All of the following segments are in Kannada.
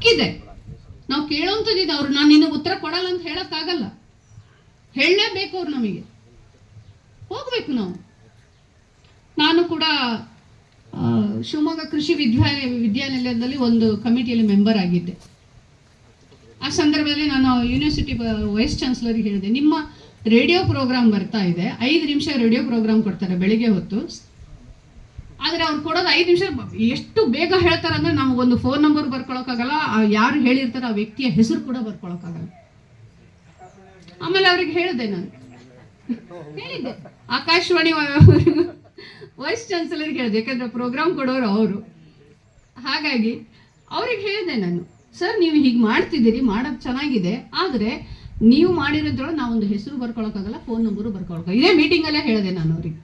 ಹಕ್ಕಿದೆ. ನಾವು ಕೇಳೋಂಥದ್ದಿದೆ ಅವ್ರು ನಾನು ನಿನಗೆ ಉತ್ತರ ಕೊಡಲ್ಲ ಅಂತ ಹೇಳಕ್ಕಾಗಲ್ಲ. ಹೇಳಲೇಬೇಕು ಅವ್ರು ನಮಗೆ. ಹೋಗ್ಬೇಕು ನಾವು. ನಾನು ಕೂಡ ಶಿವಮೊಗ್ಗ ಕೃಷಿ ವಿದ್ಯಾ ವಿದ್ಯಾನಿಲಯದಲ್ಲಿ ಒಂದು ಕಮಿಟಿಯಲ್ಲಿ ಮೆಂಬರ್ ಆಗಿದ್ದೆ. ಆ ಸಂದರ್ಭದಲ್ಲಿ ನಾನು ಯೂನಿವರ್ಸಿಟಿ ವೈಸ್ ಚಾನ್ಸಲರ್ಗೆ ಹೇಳಿದೆ. ನಿಮ್ಮ ರೇಡಿಯೋ ಪ್ರೋಗ್ರಾಮ್ ಬರ್ತಾ ಇದೆ. ಐದು ನಿಮಿಷ ರೇಡಿಯೋ ಪ್ರೋಗ್ರಾಮ್ ಕೊಡ್ತಾರೆ ಬೆಳಿಗ್ಗೆ ಹೊತ್ತು. ಆದರೆ ಅವ್ರು ಕೊಡೋದು ಐದು ನಿಮಿಷ, ಎಷ್ಟು ಬೇಗ ಹೇಳ್ತಾರೆ ಅಂದ್ರೆ ನಮಗೊಂದು ಫೋನ್ ನಂಬರ್ ಬರ್ಕೊಳಕ್ಕಾಗಲ್ಲ ಯಾರು ಹೇಳಿರ್ತಾರೆ ಆ ವ್ಯಕ್ತಿಯ ಹೆಸರು ಕೂಡ ಬರ್ಕೊಳಕ್ಕಾಗಲ್ಲ. ಆಮೇಲೆ ಅವ್ರಿಗೆ ಹೇಳಿದೆ ನಾನು. ಹೇಳಿದ್ದೆ. ಆಕಾಶವಾಣಿ ವೈಸ್ ಚಾನ್ಸಲರ್ಗೆ ಹೇಳಿದೆ. ಯಾಕಂದ್ರೆ ಪ್ರೋಗ್ರಾಮ್ ಕೊಡೋರು ಅವರು. ಹಾಗಾಗಿ ಅವ್ರಿಗೆ ಹೇಳಿದೆ ನಾನು, ಸರ್, ನೀವು ಹೀಗೆ ಮಾಡ್ತಿದ್ದೀರಿ, ಮಾಡೋದು ಚೆನ್ನಾಗಿದೆ, ಆದರೆ ನೀವು ಮಾಡಿರೋದ್ರೊಳಗೆ ನಾವೊಂದು ಹೆಸರು ಬರ್ಕೊಳಕ್ಕಾಗಲ್ಲ ಫೋನ್ ನಂಬರು ಬರ್ಕೊಳಕ್ಕಾಗಲ್ಲ. ಇದೇ ಮೀಟಿಂಗಲ್ಲೇ ಹೇಳಿದೆ ನಾನು ಅವ್ರಿಗೆ.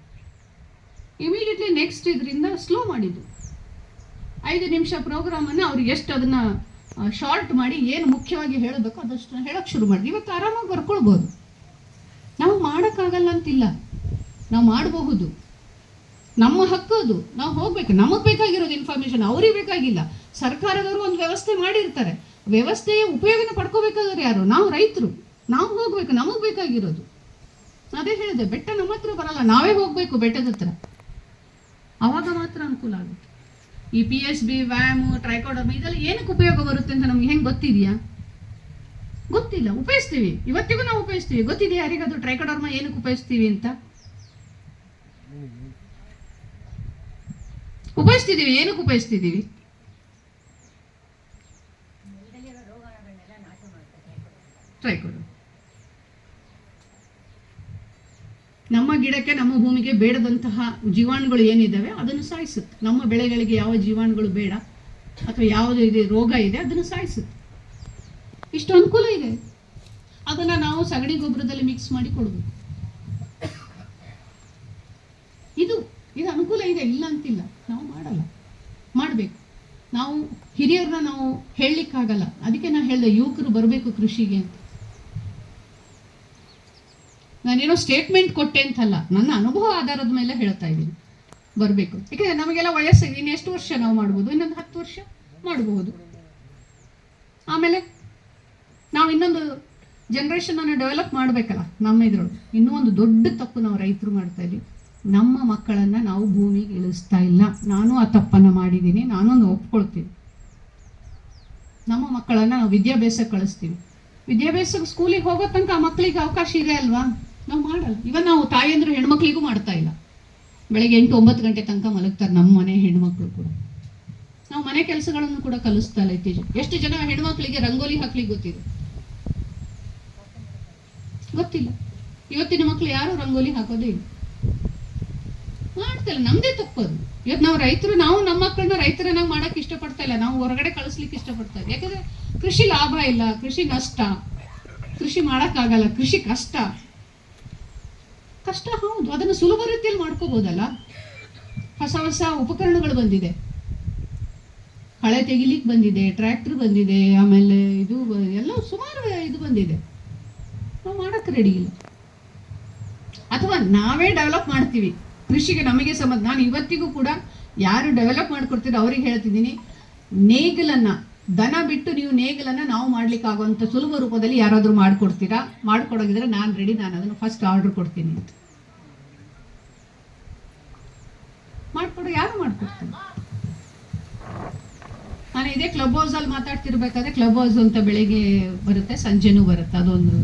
ಇಮಿಡಿಯೇಟ್ಲಿ ನೆಕ್ಸ್ಟ್ ಇದರಿಂದ ಸ್ಲೋ ಮಾಡಿದ್ದು. ಐದು ನಿಮಿಷ ಪ್ರೋಗ್ರಾಮನ್ನು ಅವ್ರಿಗೆ ಎಷ್ಟು ಅದನ್ನು ಶಾರ್ಟ್ ಮಾಡಿ ಏನು ಮುಖ್ಯವಾಗಿ ಹೇಳಬೇಕು ಅದಷ್ಟು ಹೇಳೋಕ್ಕೆ ಶುರು ಮಾಡಿ ಇವತ್ತು ಆರಾಮಾಗಿ ಬರ್ಕೊಳ್ಬೋದು. ನಾವು ಮಾಡೋಕ್ಕಾಗಲ್ಲ ಅಂತಿಲ್ಲ. ನಾವು ಮಾಡಬಹುದು. ನಮ್ಮ ಹಕ್ಕು ಅದು. ನಾವು ಹೋಗ್ಬೇಕು. ನಮಗೆ ಬೇಕಾಗಿರೋದು ಇನ್ಫಾರ್ಮೇಶನ್ ಅವ್ರಿಗೆ ಬೇಕಾಗಿಲ್ಲ. ಸರ್ಕಾರದವರು ಒಂದು ವ್ಯವಸ್ಥೆ ಮಾಡಿರ್ತಾರೆ. ವ್ಯವಸ್ಥೆಯ ಉಪಯೋಗನ ಪಡ್ಕೋಬೇಕಾದ್ರೆ ಯಾರು? ನಾವು ರೈತರು. ನಾವು ಹೋಗ್ಬೇಕು. ನಮಗೆ ಬೇಕಾಗಿರೋದು. ಅದೇ ಹೇಳಿದೆ, ಬೆಟ್ಟ ನಮ್ಮ ಹತ್ರ ಬರಲ್ಲ. ನಾವೇ ಹೋಗ್ಬೇಕು ಬೆಟ್ಟದ ಹತ್ರ. ಅವಾಗ ಮಾತ್ರ ಅನುಕೂಲ ಆಗುತ್ತೆ. ಈ P H B VAM trichoderma ಇದೆಲ್ಲ ಏನಕ್ಕೆ ಉಪಯೋಗ ಬರುತ್ತೆ ಅಂತ ನಮ್ಗೆ ಹೆಂಗೆ ಗೊತ್ತಿದೆಯಾ? ಗೊತ್ತಿಲ್ಲ ಉಪಯೋಗಿಸ್ತೀವಿ. ಇವತ್ತಿಗೂ ನಾವು ಉಪಯೋಗಿಸ್ತೀವಿ. ಗೊತ್ತಿದೆ ಯಾರಿಗದು ಟ್ರೈಕೋಡರ್ಮ ಏನಕ್ಕೆ ಉಪಯೋಗಿಸ್ತೀವಿ ಅಂತ? ಉಪಯೋಗಿಸ್ತಿದ್ದೀವಿ ಏನಕ್ಕೆ ಉಪಯೋಗಿಸ್ತಿದ್ದೀವಿ ಟ್ರೈಕೋಡರ್ಮ ನಮ್ಮ ಗಿಡಕ್ಕೆ, ನಮ್ಮ ಭೂಮಿಗೆ ಬೇಡದಂತಹ ಜೀವಾಣುಗಳು ಏನಿದ್ದಾವೆ, ಅದನ್ನು ಸಾಯಿಸುತ್ತೆ. ನಮ್ಮ ಬೆಳೆಗಳಿಗೆ ಯಾವ ಜೀವಾಣುಗಳು ಬೇಡ, ಅಥವಾ ಯಾವುದು ಇದೆ, ರೋಗ ಇದೆ, ಅದನ್ನು ಸಾಯಿಸುತ್ತೆ. ಇಷ್ಟು ಅನುಕೂಲ ಇದೆ. ಅದನ್ನು ನಾವು ಸಗಣಿ ಗೊಬ್ಬರದಲ್ಲಿ ಮಿಕ್ಸ್ ಮಾಡಿ ಕೊಡಬೇಕು. ಇದು ಇದು ಅನುಕೂಲ ಇದೆ, ಇಲ್ಲ ಅಂತಿಲ್ಲ. ನಾವು ಮಾಡಲ್ಲ. ಮಾಡಬೇಕು. ನಾವು ಹಿರಿಯರನ್ನ ನಾವು ಹೇಳಲಿಕ್ಕಾಗಲ್ಲ. ಅದಕ್ಕೆ ನಾನು ಹೇಳಿದೆ, ಯುವಕರು ಬರಬೇಕು ಕೃಷಿಗೆ ಅಂತ. ನಾನೇನೋ ಸ್ಟೇಟ್ಮೆಂಟ್ ಕೊಟ್ಟೆ ಅಂತಲ್ಲ, ನನ್ನ ಅನುಭವ ಆಧಾರದ ಮೇಲೆ ಹೇಳ್ತಾ ಇದ್ದೀನಿ. ಬರಬೇಕು. ಯಾಕೆಂದ್ರೆ ನಮಗೆಲ್ಲ ವಯಸ್ಸು, ಇನ್ನು ಎಷ್ಟು ವರ್ಷ ನಾವು ಮಾಡ್ಬೋದು? ಇನ್ನೊಂದು ಹತ್ತು ವರ್ಷ ಮಾಡಬಹುದು ಆಮೇಲೆ ನಾವು ಇನ್ನೊಂದು ಜನ್ರೇಷನ್ ಅನ್ನು ಡೆವಲಪ್ ಮಾಡಬೇಕಲ್ಲ, ನಮ್ಮ ಇದ್ರೊಳಗೆ. ಇನ್ನೂ ಒಂದು ದೊಡ್ಡ ತಪ್ಪು ನಾವು ರೈತರು ಮಾಡ್ತಾ ಇದ್ದೀವಿ. ನಮ್ಮ ಮಕ್ಕಳನ್ನು ನಾವು ಭೂಮಿಗೆ ಇಳಿಸ್ತಾ ಇಲ್ಲ. ನಾನು ಆ ತಪ್ಪನ್ನು ಮಾಡಿದ್ದೀನಿ ನಾನು ಒಂದು ಒಪ್ಕೊಳ್ತೀನಿ. ನಮ್ಮ ಮಕ್ಕಳನ್ನು ನಾವು ವಿದ್ಯಾಭ್ಯಾಸ ಕಳಿಸ್ತೀವಿ. ವಿದ್ಯಾಭ್ಯಾಸ ಸ್ಕೂಲಿಗೆ ಹೋಗೋ ತನಕ ಆ ಮಕ್ಕಳಿಗೆ ಅವಕಾಶ ಇದೆ ಅಲ್ವಾ? ನಾವು ಮಾಡಲ್ಲ ಇವನ್ ನಾವು ತಾಯಿಯಂದ್ರೆ ಹೆಣ್ಮಕ್ಳಿಗೂ ಮಾಡ್ತಾ ಇಲ್ಲ. ಬೆಳಗ್ಗೆ ಎಂಟು ಒಂಬತ್ತು ಗಂಟೆ ತನಕ ಮಲಗ್ತಾರೆ ನಮ್ಮ ಮನೆ ಹೆಣ್ಮಕ್ಳು ಕೂಡ. ನಾವು ಮನೆ ಕೆಲಸಗಳನ್ನು ಕೂಡ ಕಲಿಸ್ತಾ ಇಲ್ಲ ಇತ್ತೀಚೆಗೆ. ಎಷ್ಟು ಜನ ಹೆಣ್ಮಕ್ಳಿಗೆ ರಂಗೋಲಿ ಹಾಕ್ಲಿಕ್ಕೆ ಗೊತ್ತಿದೆ ಗೊತ್ತಿಲ್ಲ. ಇವತ್ತಿನ ಮಕ್ಕಳು ಯಾರು ರಂಗೋಲಿ ಹಾಕೋದೇ ಇಲ್ಲ. ಮಾಡ್ತಿಲ್ಲ ನಮ್ದೇ ತಪ್ಪದು ಇವತ್ತು ನಾವು ರೈತರು, ನಾವು ನಮ್ಮ ಮಕ್ಕಳನ್ನ ರೈತರನ್ನಾಗಿ ಮಾಡಕ್ಕೆ ಇಷ್ಟಪಡ್ತಾ ಇಲ್ಲ. ನಾವು ಹೊರಗಡೆ ಕಳಿಸ್ಲಿಕ್ಕೆ ಇಷ್ಟಪಡ್ತಾ ಇಲ್ಲ. ಯಾಕಂದ್ರೆ ಕೃಷಿ ಲಾಭ ಇಲ್ಲ, ಕೃಷಿ ನಷ್ಟ. ಕೃಷಿ ಮಾಡಕ್ಕಾಗಲ್ಲ, ಕೃಷಿ ಕಷ್ಟ. ಕಷ್ಟ, ಹೌದು. ಅದನ್ನು ಸುಲಭ ರೀತಿಯಲ್ಲಿ ಮಾಡ್ಕೋಬಹುದಲ್ಲ ಹೊಸ ಹೊಸ ಉಪಕರಣಗಳು ಬಂದಿದೆ. ಕಳೆ ತೆಗಿಲಿಕ್ಕೆ ಬಂದಿದೆ, ಟ್ರ್ಯಾಕ್ಟರ್ ಬಂದಿದೆ, ಆಮೇಲೆ ಇದು ಎಲ್ಲ ಸುಮಾರು ಇದು ಬಂದಿದೆ. ನಾವು ಮಾಡೋಕ್ಕೆ ರೆಡಿ ಇಲ್ಲ. ಅಥವಾ ನಾವೇ ಡೆವಲಪ್ ಮಾಡ್ತೀವಿ. ಕೃಷಿಗೆ ನಮಗೆ ಸಂಬಂಧ ನಾನು ಇವತ್ತಿಗೂ ಕೂಡ ಯಾರು ಡೆವಲಪ್ ಮಾಡ್ಕೊಡ್ತೀರೋ ಅವ್ರಿಗೆ ಹೇಳ್ತಿದ್ದೀನಿ, ನೇಗಿಲನ್ನ ದನ ಬಿಟ್ಟು ನೀವು ನೇಗಿಲನ್ನು ನಾವು ಮಾಡ್ಲಿಕ್ಕೆ ಆಗುವಂಥ ಸುಲಭ ರೂಪದಲ್ಲಿ ಯಾರಾದರೂ ಮಾಡ್ಕೊಡ್ತೀರಾ? ಮಾಡ್ಕೊಡೋದಿದ್ರೆ ನಾನು ರೆಡಿ ನಾನು ಅದನ್ನು ಫಸ್ಟ್ ಆರ್ಡರ್ ಕೊಡ್ತೀನಿ ಅಂತ. ಮಾಡ್ಕೊಡು, ಯಾರು ಮಾಡ್ಕೊಡ್ತೀನಿ ನಾನು ಇದೇ ಕ್ಲಬ್ ಹೌಸಲ್ಲಿ ಮಾತಾಡ್ತಿರ್ಬೇಕಾದ್ರೆ ಕ್ಲಬ್ ಹೌಸ್ ಅಂತ ಬೆಳಿಗ್ಗೆ ಬರುತ್ತೆ, ಸಂಜೆನೂ ಬರುತ್ತೆ, ಅದೊಂದು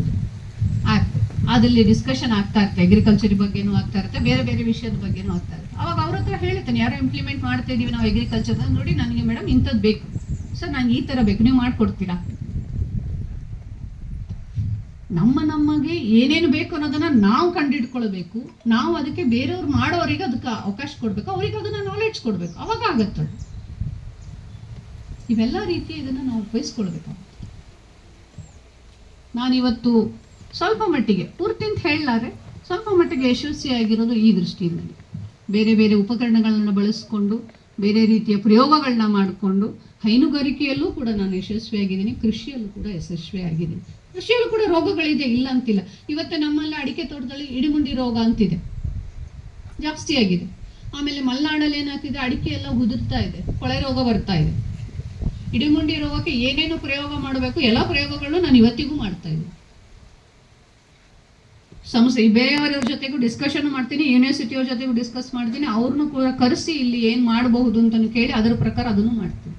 ಆಗ್ತದೆ. ಅದಲ್ಲಿ ಡಿಸ್ಕಷನ್ ಆಗ್ತಾ ಇರುತ್ತೆ ಅಗ್ರಿಕಲ್ಚರ್ ಬಗ್ಗೆನೂ ಆಗ್ತಾ ಇರುತ್ತೆ, ಬೇರೆ ಬೇರೆ ವಿಷಯದ ಬಗ್ಗೆನೂ ಆಗ್ತಾ ಇರುತ್ತೆ. ಅವಾಗ ಅವ್ರ ಹತ್ರ ಹೇಳ್ತೇನೆ, ಯಾರೋ ಇಂಪ್ಲಿಮೆಂಟ್ ಮಾಡ್ತಾ ಇದೀವಿ, ನಾವು ಅಗ್ರಿಕಲ್ಚರ್ ನೋಡಿ ನನಗೆ ಮೇಡಮ್ ಇಂಥದ್ದು ಬೇಕು. ಸರ್, ನಂಗೆ ಈ ಥರ ಬೇಕು, ನೀವು ಮಾಡ್ಕೊಡ್ತೀರಾ? ನಮ್ಮ ನಮಗೆ ಏನೇನು ಬೇಕು ಅನ್ನೋದನ್ನ ನಾವು ಕಂಡಿಡ್ಕೊಳ್ಬೇಕು, ನಾವು ಅದಕ್ಕೆ ಬೇರೆಯವ್ರು ಮಾಡೋರಿಗೆ ಅದಕ್ಕೆ ಅವಕಾಶ ಕೊಡಬೇಕು, ಅವ್ರಿಗೆ ಅದನ್ನ ನಾಲೆಡ್ಜ್ ಕೊಡಬೇಕು, ಅವಾಗ ಆಗತ್ತೆ. ಇವೆಲ್ಲ ರೀತಿ ಇದನ್ನು ನಾವು ಉಪಯೋಗಿಸ್ಕೊಳ್ಬೇಕು. ನಾನಿವತ್ತು ಸ್ವಲ್ಪ ಮಟ್ಟಿಗೆ, ಪೂರ್ತಿ ಅಂತ ಹೇಳಲಾರೆ, ಸ್ವಲ್ಪ ಮಟ್ಟಿಗೆ ಯಶಸ್ವಿಯಾಗಿರೋದು ಈ ದೃಷ್ಟಿಯಿಂದ ಬೇರೆ ಬೇರೆ ಉಪಕರಣಗಳನ್ನು ಬಳಸಿಕೊಂಡು, ಬೇರೆ ರೀತಿಯ ಪ್ರಯೋಗಗಳನ್ನ ಮಾಡಿಕೊಂಡು ಹೈನುಗಾರಿಕೆಯಲ್ಲೂ ಕೂಡ ನಾನು ಯಶಸ್ವಿಯಾಗಿದ್ದೀನಿ, ಕೃಷಿಯಲ್ಲೂ ಕೂಡ ಯಶಸ್ವಿಯಾಗಿದ್ದೀನಿ. ಕೃಷಿಯಲ್ಲೂ ಕೂಡ ರೋಗಗಳಿದೆ ಇಲ್ಲ ಅಂತಿಲ್ಲ. ಇವತ್ತು ನಮ್ಮಲ್ಲಿ ಅಡಿಕೆ ತೋಟದಲ್ಲಿ ಇಡಿಮುಂಡಿ ರೋಗ ಅಂತಿದೆ. ಜಾಸ್ತಿ ಆಗಿದೆ. ಆಮೇಲೆ ಮಲೆನಾಡಲ್ಲಿ ಏನಾಗ್ತಿದೆ? ಅಡಿಕೆ ಎಲ್ಲ ಉದುರ್ತಾ ಇದೆ. ಕೊಳೆ ರೋಗ ಬರ್ತಾ ಇದೆ. ಇಡಿಮುಂಡಿ ರೋಗಕ್ಕೆ ಏನೇನು ಪ್ರಯೋಗ ಮಾಡಬೇಕು? ಎಲ್ಲ ಪ್ರಯೋಗಗಳನ್ನು ನಾನು ಇವತ್ತಿಗೂ ಮಾಡ್ತಾ ಇದ್ದೀನಿ. ಸಮಸ್ಯೆ ಬೇರೆಯವರ ಜೊತೆಗೂ ಡಿಸ್ಕಷನ್ ಮಾಡ್ತೀನಿ ಯೂನಿವರ್ಸಿಟಿಯವ್ರ ಜೊತೆಗೂ ಡಿಸ್ಕಸ್ ಮಾಡ್ತೀನಿ. ಅವ್ರನ್ನೂ ಕೂಡ ಕರೆಸಿ ಇಲ್ಲಿ ಏನು ಮಾಡಬಹುದು ಅಂತ ಕೇಳಿ, ಅದರ ಪ್ರಕಾರ ಅದನ್ನು ಮಾಡ್ತೀನಿ.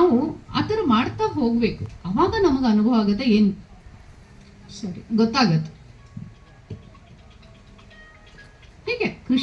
ನಾವು ಆ ಥರ ಮಾಡ್ತಾ ಹೋಗ್ಬೇಕು. ಅವಾಗ ನಮಗೆ ಅನುಭವ ಆಗುತ್ತೆ ಏನು? ಸರಿ. ಗೊತ್ತಾಗುತ್ತೆ.